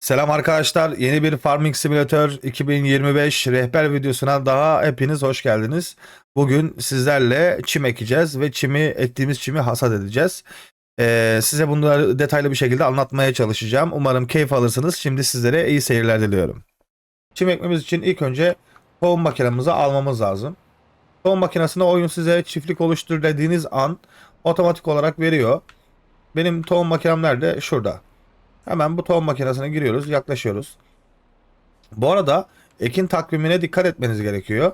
Selam arkadaşlar. Yeni bir Farming Simulator 2025 rehber videosuna daha hepiniz hoş geldiniz. Bugün sizlerle çim ekeceğiz ve çimi ektiğimiz çimi hasat edeceğiz. Ee, size bunları detaylı bir şekilde anlatmaya çalışacağım. Umarım keyif alırsınız. Şimdi sizlere iyi seyirler diliyorum. Çim ekmemiz için ilk önce tohum makinemizi almamız lazım. Tohum makinesine oyun size çiftlik oluştur dediğiniz an otomatik olarak veriyor. Benim tohum makinem nerede? Şurada. Hemen bu tohum makinesine giriyoruz, yaklaşıyoruz. Bu arada ekin takvimine dikkat etmeniz gerekiyor.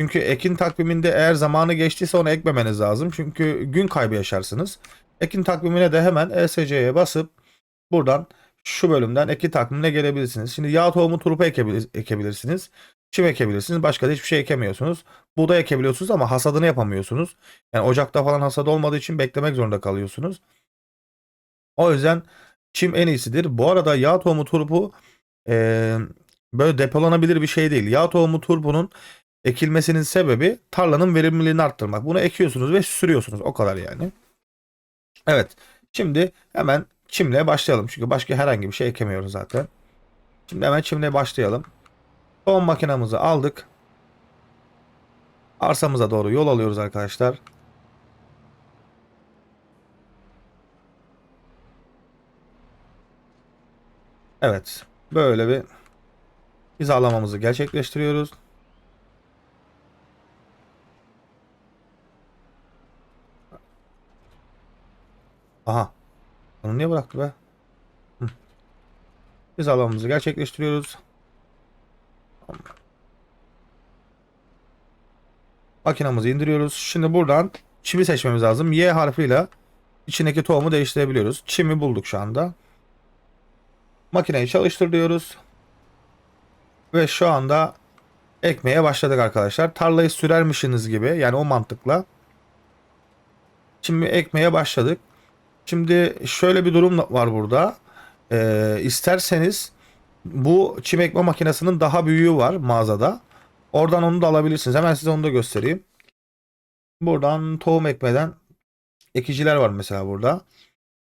Çünkü ekin takviminde eğer zamanı geçtiyse onu ekmemeniz lazım. Çünkü gün kaybı yaşarsınız. Ekin takvimine de hemen ESC'ye basıp buradan şu bölümden ekin takvimine gelebilirsiniz. Şimdi yağ tohumu ekebilir, ekebilirsiniz. Çim ekebilirsiniz. Başka da hiçbir şey ekemiyorsunuz. Buğday ekebiliyorsunuz ama hasadını yapamıyorsunuz. Yani ocakta falan hasat olmadığı için beklemek zorunda kalıyorsunuz. O yüzden çim en iyisidir. Bu arada yağ tohumu turpu eee, böyle depolanabilir bir şey değil. Yağ tohumu turpunun ekilmesinin sebebi tarlanın verimliliğini arttırmak. Bunu ekiyorsunuz ve sürüyorsunuz. O kadar yani. Evet. Şimdi hemen çimle başlayalım. Çünkü başka herhangi bir şey ekemiyoruz zaten. Şimdi hemen çimle başlayalım. Tohum makinamızı aldık. Arsamıza doğru yol alıyoruz arkadaşlar. Evet. Böyle bir hizalamamızı gerçekleştiriyoruz. Aha. Onu niye bıraktı be? Hı. Hizalamamızı gerçekleştiriyoruz. Makinamızı indiriyoruz. Şimdi buradan çimi seçmemiz lazım. Y harfiyle içindeki tohumu değiştirebiliyoruz. Çimi bulduk şu anda. Makineyi çalıştır diyoruz. Ve şu anda ekmeye başladık arkadaşlar. Tarlayı sürermişsiniz gibi yani o mantıkla. Şimdi ekmeye başladık. Şimdi şöyle bir durum var burada. Ee, isterseniz bu çim ekme makinesinin daha büyüğü var mağazada. Oradan onu da alabilirsiniz. Hemen size onu da göstereyim. Buradan tohum ekmeden ekiciler var mesela burada.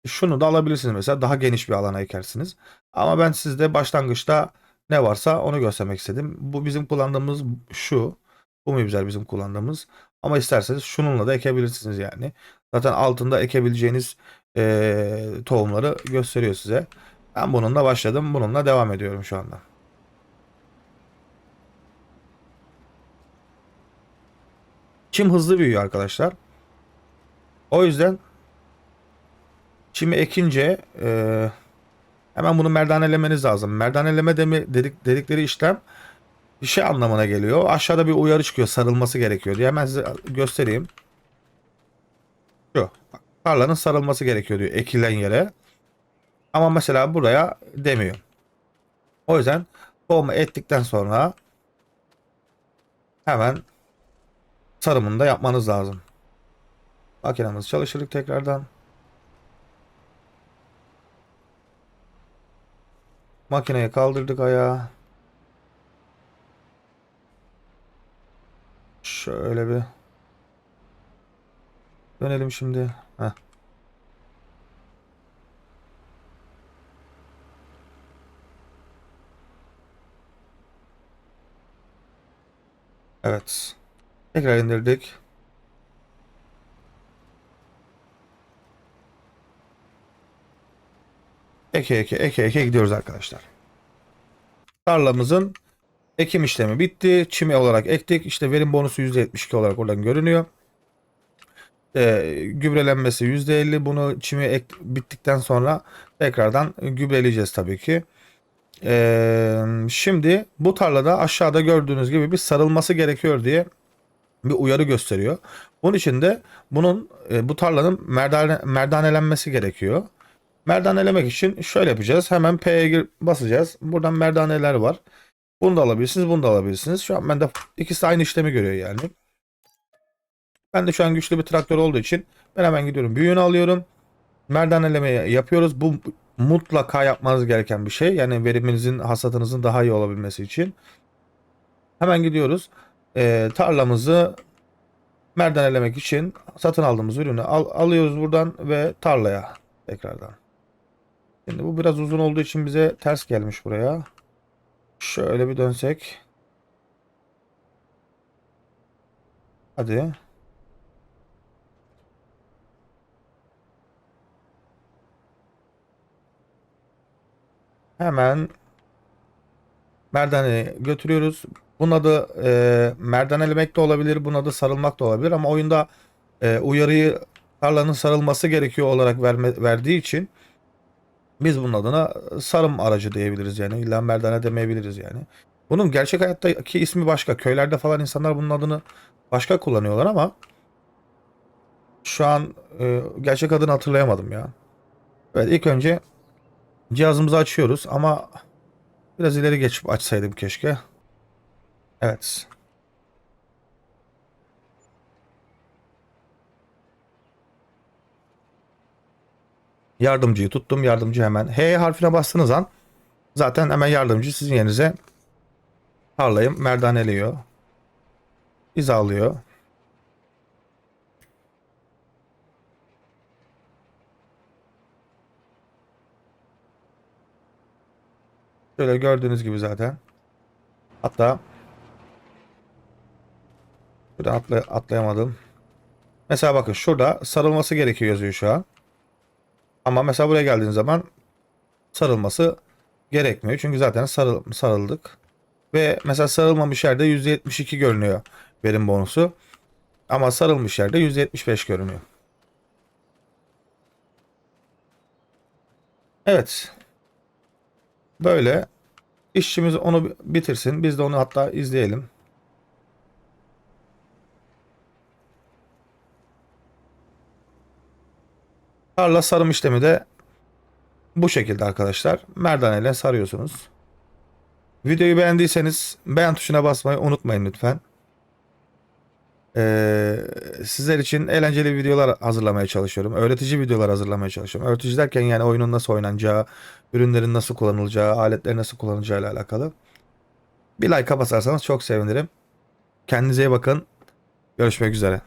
Şunu da alabilirsiniz mesela daha geniş bir alana ekersiniz. Ama ben sizde başlangıçta ne varsa onu göstermek istedim. Bu bizim kullandığımız şu. Bu güzel bizim kullandığımız. Ama isterseniz şununla da ekebilirsiniz yani. Zaten altında ekebileceğiniz eee, tohumları gösteriyor size. Ben bununla başladım. Bununla devam ediyorum şu anda. Çim hızlı büyüyor arkadaşlar. O yüzden çimi ekince eee Hemen bunu merdanelemeniz lazım. Merdaneleme demi, dedik, dedikleri işlem bir şey anlamına geliyor. Aşağıda bir uyarı çıkıyor sarılması gerekiyor diye. Hemen size göstereyim. Şu. Bak, tarlanın sarılması gerekiyor diyor ekilen yere. Ama mesela buraya demiyor. O yüzden tohumu ettikten sonra hemen sarımını da yapmanız lazım. Makinamız çalıştırdık tekrardan. Makineye kaldırdık ayağı. Şöyle bir dönelim şimdi. Heh. Evet. Tekrar indirdik. Eke eke eke eke gidiyoruz arkadaşlar. Tarlamızın ekim işlemi bitti. Çimi olarak ektik. İşte verim bonusu %72 olarak oradan görünüyor. Ee, gübrelenmesi %50. Bunu çimi ek, bittikten sonra tekrardan gübreleyeceğiz tabii ki. Ee, şimdi bu tarlada aşağıda gördüğünüz gibi bir sarılması gerekiyor diye bir uyarı gösteriyor. Bunun için de bunun e, bu tarlanın merdane, merdanelenmesi gerekiyor. Merdanelemek için şöyle yapacağız. Hemen P'ye basacağız. Buradan merdaneler var. Bunu da alabilirsiniz, bunu da alabilirsiniz. Şu an bende ikisi aynı işlemi görüyor yani. Ben de şu an güçlü bir traktör olduğu için ben hemen gidiyorum. Büyüğünü alıyorum. Merdanelemeyi yapıyoruz. Bu mutlaka yapmanız gereken bir şey. Yani veriminizin, hasatınızın daha iyi olabilmesi için. Hemen gidiyoruz. Ee, tarlamızı merdanelemek için satın aldığımız ürünü al- alıyoruz buradan ve tarlaya tekrardan. Şimdi bu biraz uzun olduğu için bize ters gelmiş buraya. Şöyle bir dönsek. Hadi. Hemen merdaneye götürüyoruz. Bunun adı e, merdanelemek de olabilir. Bunun adı sarılmak da olabilir. Ama oyunda e, uyarıyı tarlanın sarılması gerekiyor olarak verme, verdiği için biz bunun adına sarım aracı diyebiliriz yani. İlla merdane demeyebiliriz yani. Bunun gerçek hayattaki ismi başka. Köylerde falan insanlar bunun adını başka kullanıyorlar ama şu an e, gerçek adını hatırlayamadım ya. Evet ilk önce cihazımızı açıyoruz ama biraz ileri geçip açsaydım keşke. Evet. Yardımcıyı tuttum. Yardımcı hemen H harfine bastığınız an zaten hemen yardımcı sizin yerinize tarlayı merdaneliyor. hizalıyor. Şöyle gördüğünüz gibi zaten. Hatta Şurada atla, atlayamadım. Mesela bakın şurada sarılması gerekiyor yazıyor şu an. Ama mesela buraya geldiğiniz zaman sarılması gerekmiyor. Çünkü zaten sarıl, sarıldık. Ve mesela sarılmamış yerde %72 görünüyor verim bonusu. Ama sarılmış yerde %75 görünüyor. Evet. Böyle. İşçimiz onu bitirsin. Biz de onu hatta izleyelim. Tarla sarım işlemi de bu şekilde arkadaşlar. Merdaneyle sarıyorsunuz. Videoyu beğendiyseniz beğen tuşuna basmayı unutmayın lütfen. Ee, sizler için eğlenceli videolar hazırlamaya çalışıyorum. Öğretici videolar hazırlamaya çalışıyorum. Öğretici derken yani oyunun nasıl oynanacağı, ürünlerin nasıl kullanılacağı, aletlerin nasıl kullanılacağı ile alakalı. Bir like basarsanız çok sevinirim. Kendinize iyi bakın. Görüşmek üzere.